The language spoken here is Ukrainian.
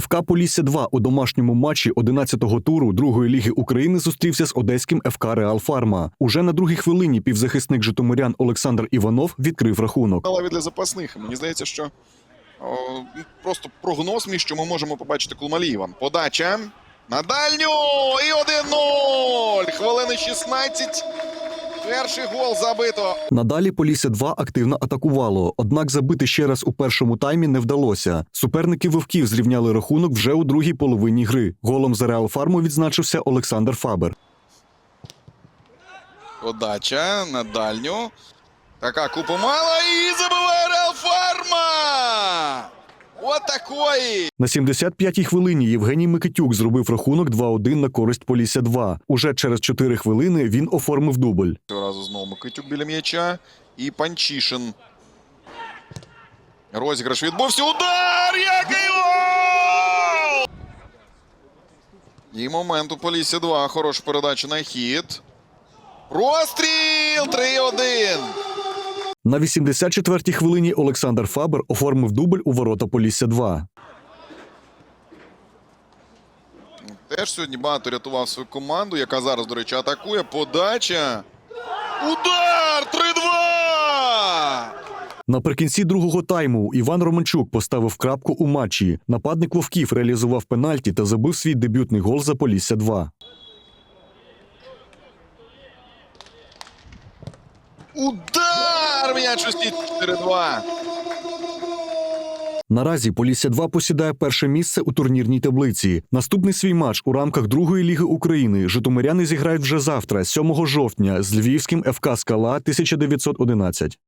ФК Полісся 2 у домашньому матчі 11-го туру другої ліги України зустрівся з одеським ФК Реал Фарма. Уже на другій хвилині півзахисник Житомирян Олександр Іванов відкрив рахунок. лаві для запасних. Мені здається, що о, просто прогноз мій, що ми можемо побачити Кулмалієва. Подача на дальню і 1-0. Хвилини 16. Перший гол забито. Надалі Полісся 2 активно атакувало, однак забити ще раз у першому таймі не вдалося. Суперники вовків зрівняли рахунок вже у другій половині гри. Голом за Реал Фарму відзначився Олександр Фабер. Подача на дальню. Така купа мала і забиває Реал Фарма. От такої. На 75-й хвилині Євгеній Микитюк зробив рахунок 2-1 на користь Полісся 2. Уже через 4 хвилини він оформив дубль. Цього разу знову Микитюк біля м'яча. І Панчишин. Розіграш відбувся. Удар! Який гол! І момент у Полісі 2. Хороша передача на хід. Простріл! 3-1. На 84-й хвилині Олександр Фабер оформив дубль у ворота Полісся 2. Теж сьогодні багато рятував свою команду, яка зараз, до речі, атакує. Подача. Удар! 3-2! Наприкінці другого тайму Іван Романчук поставив крапку у матчі. Нападник Вовків реалізував пенальті та забив свій дебютний гол за Полісся 2. Удар! М'яч у сітці 4-2. Наразі Полісся 2 посідає перше місце у турнірній таблиці. Наступний свій матч у рамках другої ліги України Житомиряни зіграють вже завтра, 7 жовтня, з львівським ФК Скала 1911.